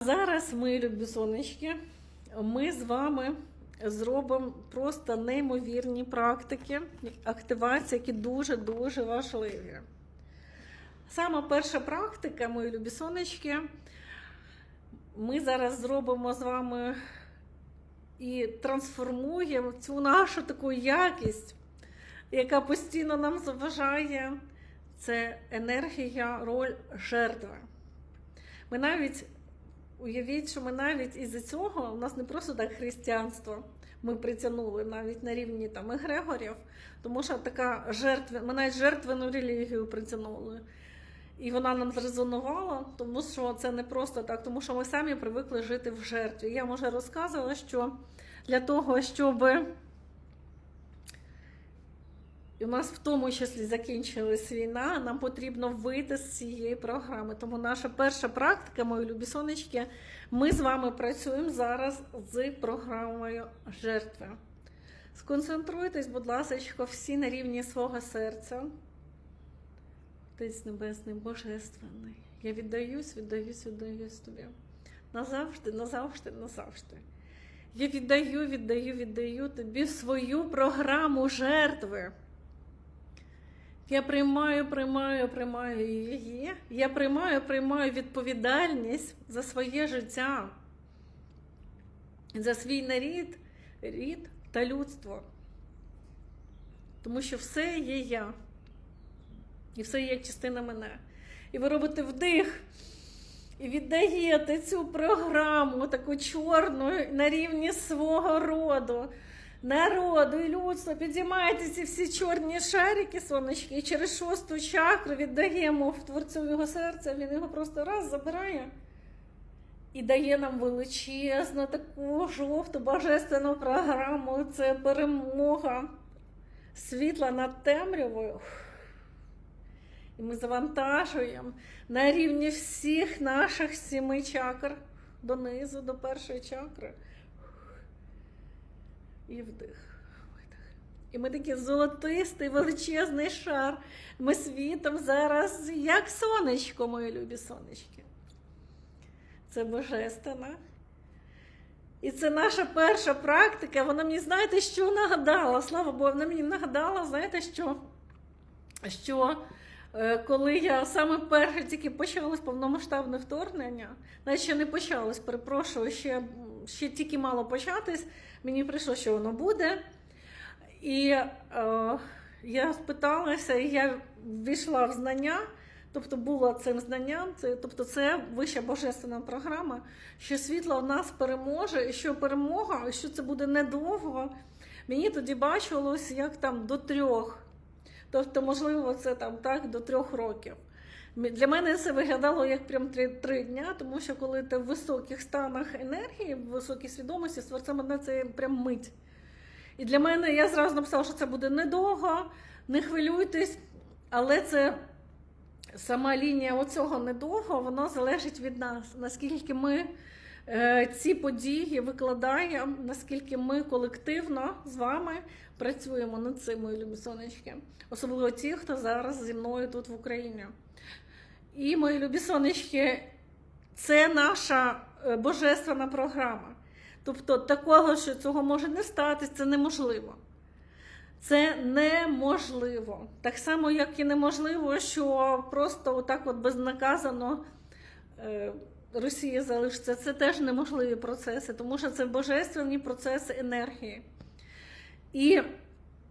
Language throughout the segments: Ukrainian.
Зараз, мої любі сонечки, ми з вами зробимо просто неймовірні практики активації, які дуже-дуже важливі. Саме перша практика, мої любі сонечки, ми зараз зробимо з вами і трансформуємо цю нашу таку якість, яка постійно нам заважає. Це енергія, роль жертви. Ми навіть уявіть, що ми навіть із-за цього у нас не просто так християнство. Ми притягнули навіть на рівні там егрегорів, тому що така жертва, ми навіть жертвену релігію притягнули. І вона нам зрезонувала, тому що це не просто так, тому що ми самі привикли жити в жертві. Я може розказувала, що для того, щоб і у нас в тому числі закінчилась війна, нам потрібно вийти з цієї програми. Тому наша перша практика, мої любі сонечки, ми з вами працюємо зараз з програмою жертви. Сконцентруйтесь, будь ласка, всі на рівні свого серця. Отець Небесний, Божественний. Я віддаюсь, віддаюсь, віддаюсь тобі. Назавжди, назавжди, назавжди. Я віддаю, віддаю, віддаю тобі свою програму жертви. Я приймаю, приймаю, приймаю її. Я приймаю, приймаю відповідальність за своє життя, за свій нарід, рід та людство. Тому що все є я. І все є частина мене. І ви робите вдих. І віддаєте цю програму, таку чорну, на рівні свого роду, народу і людства. Підіймаєте ці всі чорні шарики, сонечки, і через шосту чакру віддаємо в творцю його серця. Він його просто раз забирає і дає нам величезну таку жовту божественну програму. Це перемога світла над темрявою. І ми завантажуємо на рівні всіх наших сіми чакр донизу, до першої чакри. І вдих. І ми такий золотистий, величезний шар. Ми світом зараз, як сонечко, мої любі сонечки. Це божественна. І це наша перша практика. Вона мені, знаєте, що нагадала? Слава Богу, вона мені нагадала, знаєте, що? що коли я саме перше тільки почалось повномасштабне вторгнення, навіть ще не почалось, перепрошую, ще, ще тільки мало початись, мені прийшло, що воно буде. І е, я спиталася, і я ввійшла в знання, тобто була цим знанням, це, тобто це вища божественна програма, що світло в нас переможе, і що перемога, і що це буде недовго. Мені тоді бачилось, як там до трьох. Тобто, можливо, це там так до трьох років. Для мене це виглядало як прям три, три дня, тому що коли ти в високих станах енергії, в високій свідомості, це мене це прям мить. І для мене я зразу написала, що це буде недовго, не хвилюйтесь, але це сама лінія оцього недовго, воно залежить від нас, наскільки ми е, ці події викладаємо, наскільки ми колективно з вами працюємо над цим, мої любі сонечки. Особливо ті, хто зараз зі мною тут в Україні. І, мої любі сонечки, це наша е, божественна програма. Тобто, такого, що цього може не статись, це неможливо. Це неможливо. Так само, як і неможливо, що просто отак от безнаказано е, Росія залишиться. Це теж неможливі процеси, тому що це божественні процеси енергії. І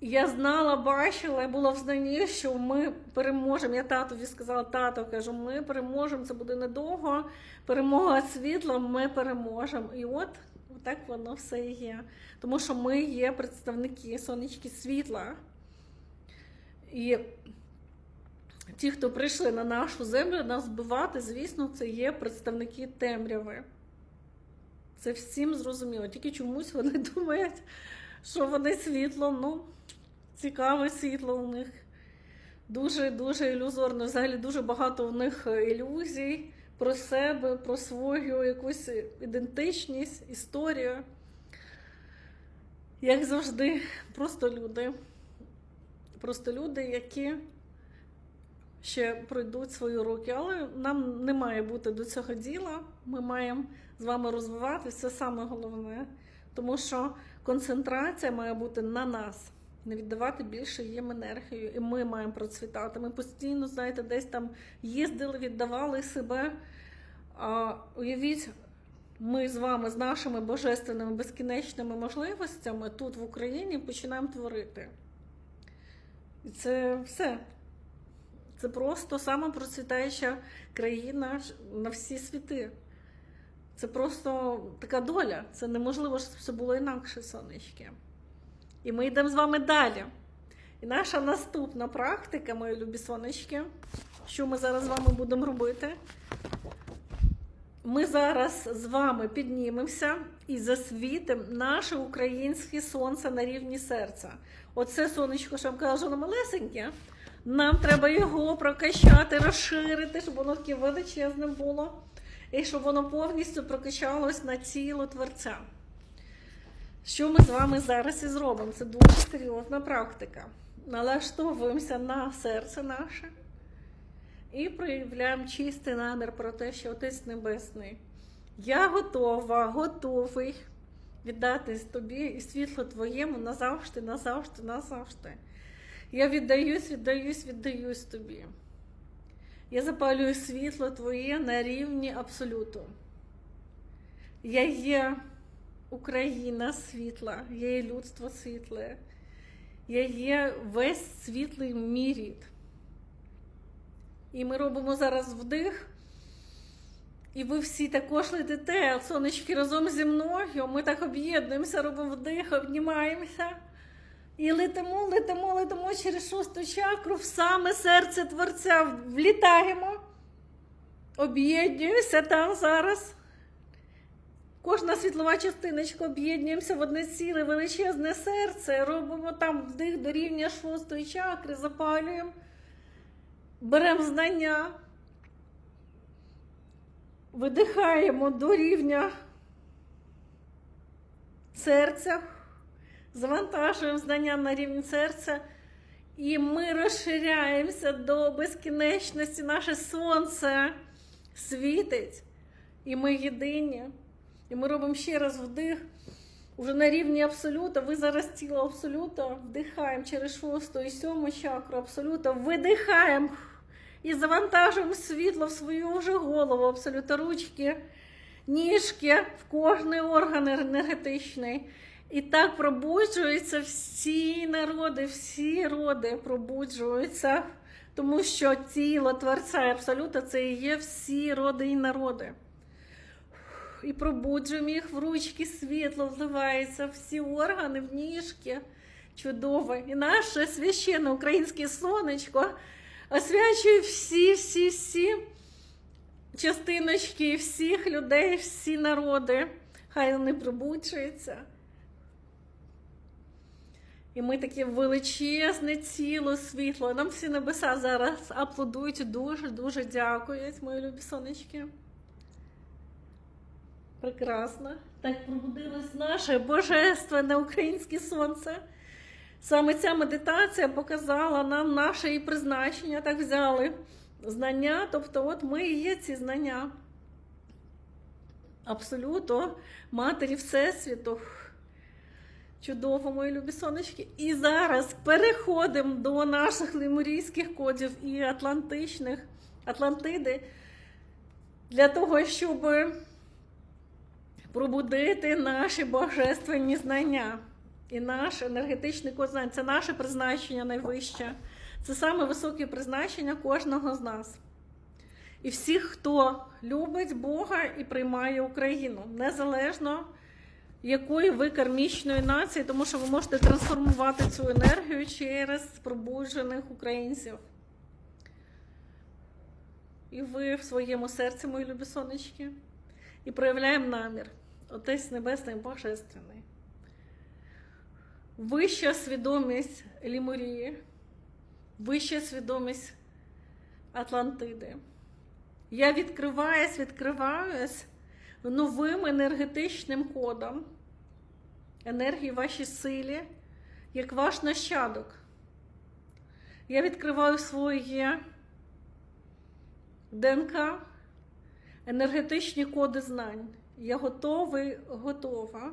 я знала, бачила, я була в знанні, що ми переможемо. Я татові сказала, тато кажу, ми переможемо, це буде недовго. Перемога світла, ми переможемо. І от так воно все і є. Тому що ми є представники сонечки світла. І ті, хто прийшли на нашу землю, нас збивати, звісно, це є представники темряви. Це всім зрозуміло. Тільки чомусь вони думають, що вони світло, ну, цікаве світло у них. Дуже-дуже ілюзорно. Взагалі дуже багато у них ілюзій про себе, про свою якусь ідентичність, історію. Як завжди, просто люди. Просто люди, які ще пройдуть свої роки, але нам не має бути до цього діла. Ми маємо з вами розвиватися, це саме головне, тому що концентрація має бути на нас, не віддавати більше їм енергію, і ми маємо процвітати. Ми постійно, знаєте, десь там їздили, віддавали себе. А уявіть, ми з вами, з нашими божественними безкінечними можливостями тут в Україні починаємо творити. І це все. Це просто сама країна на всі світи. Це просто така доля. Це неможливо, щоб все було інакше, сонечки. І ми йдемо з вами далі. І наша наступна практика, мої любі сонечки, що ми зараз з вами будемо робити. Ми зараз з вами піднімемося і засвітимо наше українське сонце на рівні серця. Оце сонечко, що я вам кажу, воно малесеньке. Нам треба його прокачати, розширити, щоб воно таке величезне було. І щоб воно повністю прокачалось на тіло творця. Що ми з вами зараз і зробимо? Це дуже серйозна практика. Налаштовуємося на серце наше і проявляємо чистий намір про те, що Отець Небесний. Я готова, готовий віддатись тобі і світло твоєму назавжди, назавжди, назавжди. Я віддаюсь, віддаюсь, віддаюсь тобі. Я запалюю світло Твоє на рівні абсолюту. Я є Україна світла, я є людство світле, я є весь світлий мій. І ми робимо зараз вдих. І ви всі також летите, сонечки разом зі мною. Ми так об'єднуємося, робимо вдих, обнімаємося. І летимо, летимо, летимо через шосту чакру в саме серце Творця. Влітаємо, об'єднуємося там зараз. Кожна світлова частиночка об'єднуємося в одне ціле величезне серце. Робимо там вдих до рівня шостої чакри, запалюємо, беремо знання, видихаємо до рівня серця завантажуємо знання на рівень серця, і ми розширяємося до безкінечності. Наше сонце світить, і ми єдині. І ми робимо ще раз вдих. Уже на рівні абсолюта, ви зараз тіло абсолюта вдихаємо через шосту і сьому чакру абсолюта, видихаємо і завантажуємо світло в свою вже голову, абсолюта ручки, ніжки, в кожний орган енергетичний. І так пробуджуються всі народи, всі роди пробуджуються, тому що тіло Творця і Абсолюта це і є всі роди і народи. І пробуджуємо їх в ручки, світло вливається, всі органи в ніжки. Чудово. І наше священне українське сонечко освячує всі, всі, всі частиночки всіх людей, всі народи. Хай вони пробуджуються. І ми таке величезне ціло світло. Нам всі небеса зараз аплодують дуже-дуже дякують, мої любі сонечки. Прекрасно. Так пробудилось наше божественне українське сонце. Саме ця медитація показала нам наше і призначення. Так взяли знання. Тобто, от ми і є ці знання. Абсолютно, матері Всесвіту. Чудово, мої любі сонечки. І зараз переходимо до наших лемурійських кодів і атлантичних Атлантиди для того, щоб пробудити наші божественні знання. І наш енергетичний код знань це наше призначення найвище. Це саме високе призначення кожного з нас. І всіх, хто любить Бога і приймає Україну, незалежно якої ви кармічної нації, тому що ви можете трансформувати цю енергію через пробуджених українців. І ви в своєму серці, мої любі сонечки, і проявляємо намір. Отець Небесний Божественний. Вища свідомість Лімурії, вища свідомість Атлантиди. Я відкриваюсь, відкриваюсь новим енергетичним кодом енергії вашій силі, як ваш нащадок. Я відкриваю своє ДНК, енергетичні коди знань. Я готовий, готова.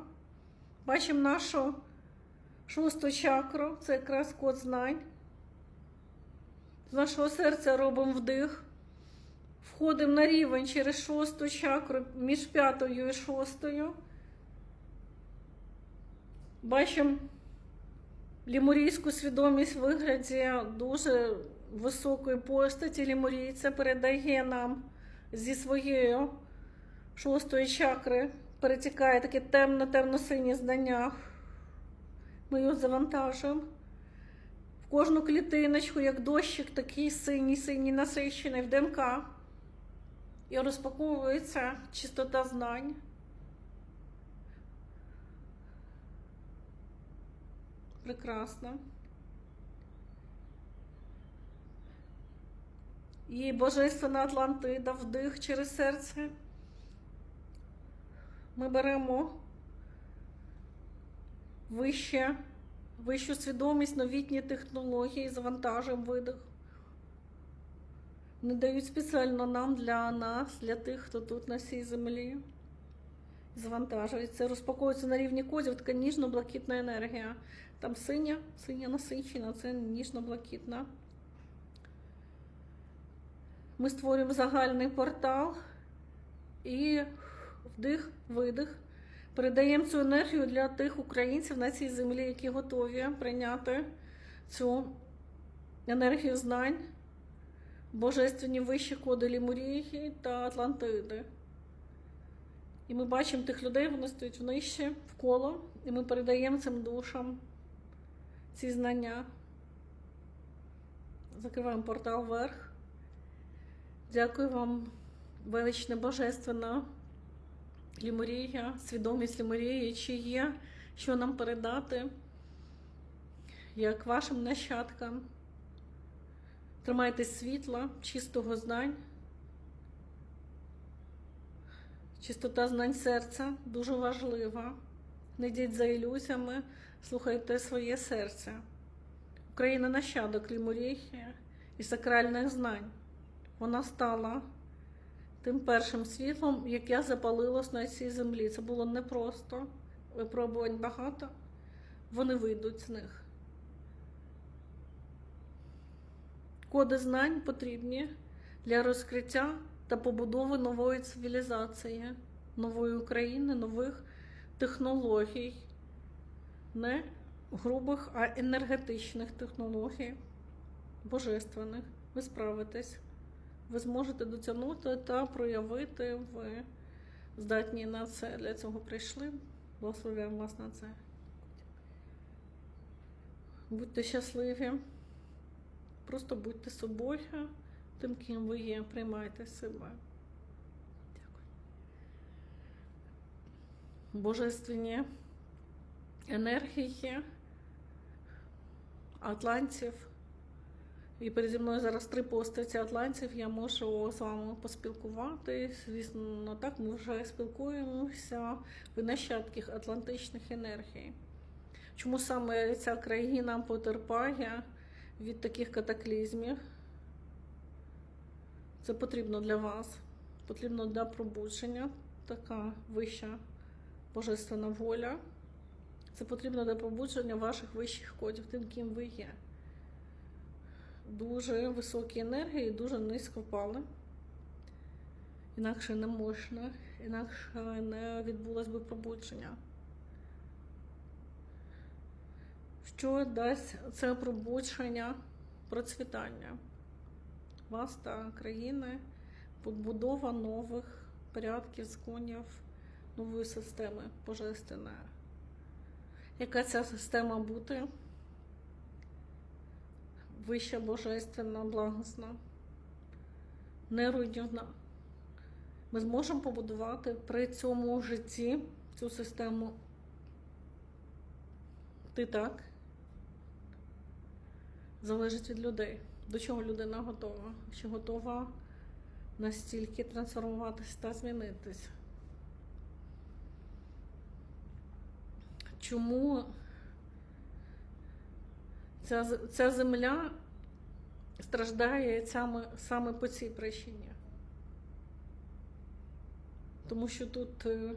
Бачимо нашу шосту чакру, це якраз код знань. З нашого серця робимо вдих. Входимо на рівень через шосту чакру між п'ятою і шостою. Бачимо лімурійську свідомість в вигляді дуже високої постаті. Лімурійця передає нам зі своєю шостої чакри, перетікає таке темно-темно-сині знання. Ми його завантажуємо. В кожну клітиночку, як дощик, такий синій, синій насичений в ДНК. І розпаковується чистота знань. Прекрасно. І Божественна Атлантида, вдих через серце. Ми беремо вище, вищу свідомість, новітні технології, завантажуємо видих. Не дають спеціально нам для нас, для тих, хто тут на цій землі. Завантажується, розпаковується на рівні кодів така ніжно-блакитна енергія. Там синя, синя насичена, це ніжно-блакитна. Ми створюємо загальний портал і вдих, видих. Передаємо цю енергію для тих українців на цій землі, які готові прийняти цю енергію знань, божественні вищі коди Лімурії та Атлантиди. І ми бачимо тих людей, вони стоять внижче, в коло, і ми передаємо цим душам ці знання. Закриваємо портал вверх. Дякую вам, величне божественна Лімурія, свідомість Лімурії, чи є, що нам передати, як вашим нащадкам. Тримайтесь світла, чистого знань. Чистота знань серця дуже важлива. Не йдіть за ілюзіями, слухайте своє серце. Україна нащадок Лімурії і сакральних знань. Вона стала тим першим світлом, яке запалилось на цій землі. Це було непросто. Випробувань багато. Вони вийдуть з них. Коди знань потрібні для розкриття та побудови нової цивілізації, нової України, нових технологій, не грубих, а енергетичних технологій, божественних. Ви справитесь. Ви зможете дотягнути та проявити, ви здатні на це. Для цього прийшли. Благословляємо вас на це. Будьте щасливі. Просто будьте собою, тим, ким ви є, приймайте себе. Дякую. Божественні енергії атлантів. І переді мною зараз три постаті атлантів. Я можу з вами поспілкувати. Звісно, так ми вже спілкуємося. Ви нащадки атлантичних енергій. Чому саме ця країна потерпає від таких катаклізмів? Це потрібно для вас, потрібно для пробудження, така вища божественна воля. Це потрібно для пробудження ваших вищих кодів, тим, ким ви є дуже високі енергії, дуже низько впали. Інакше не можна, інакше не відбулось би пробудження. Що дасть це пробудження процвітання вас та країни, побудова нових порядків, законів, нової системи божественної. Яка ця система буде? вища божественна, благосна, неруйнівна. Ми зможемо побудувати при цьому житті цю систему. Ти так? Залежить від людей. До чого людина готова? Чи готова настільки трансформуватися та змінитись? Чому Ця, ця земля страждає саме, саме по цій причині. Тому що тут е,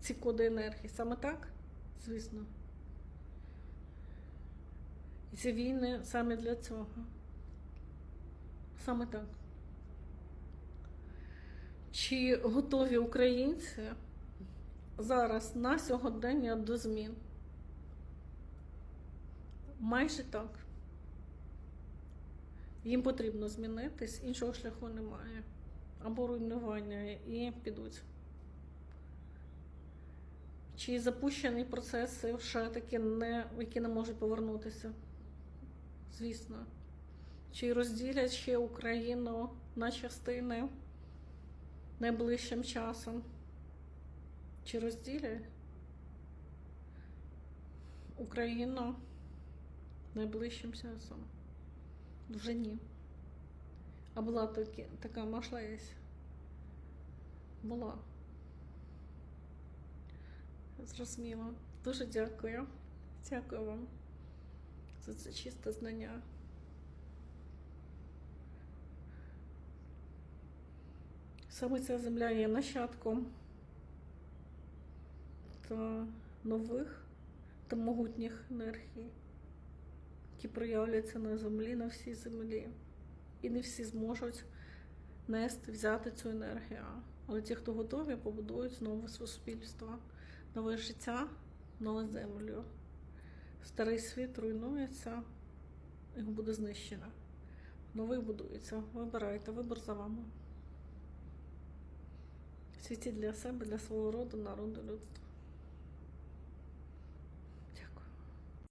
ці коди енергії. Саме так, звісно. І ці війни саме для цього. Саме так. Чи готові українці зараз на сьогодення до змін? Майже так. Їм потрібно змінитись, іншого шляху немає. Або руйнування і підуть. Чи запущені процеси ще такі, не, які не можуть повернутися? Звісно. Чи розділять ще Україну на частини найближчим часом? Чи розділять Україну найближчим часом? Вже ні. А була таки, така можливість. Була. Зрозуміло. Дуже дякую. Дякую вам за це чисте знання. Саме ця земля є нащадком та нових та могутніх енергій, які проявляються на землі, на всій землі. І не всі зможуть нести, взяти цю енергію. Але ті, хто готові, побудують нове суспільство, нове життя, нову землю. Старий світ руйнується, його буде знищено. Новий будується. Вибирайте, вибір за вами. Світіть для себе, для свого роду, народу, людства.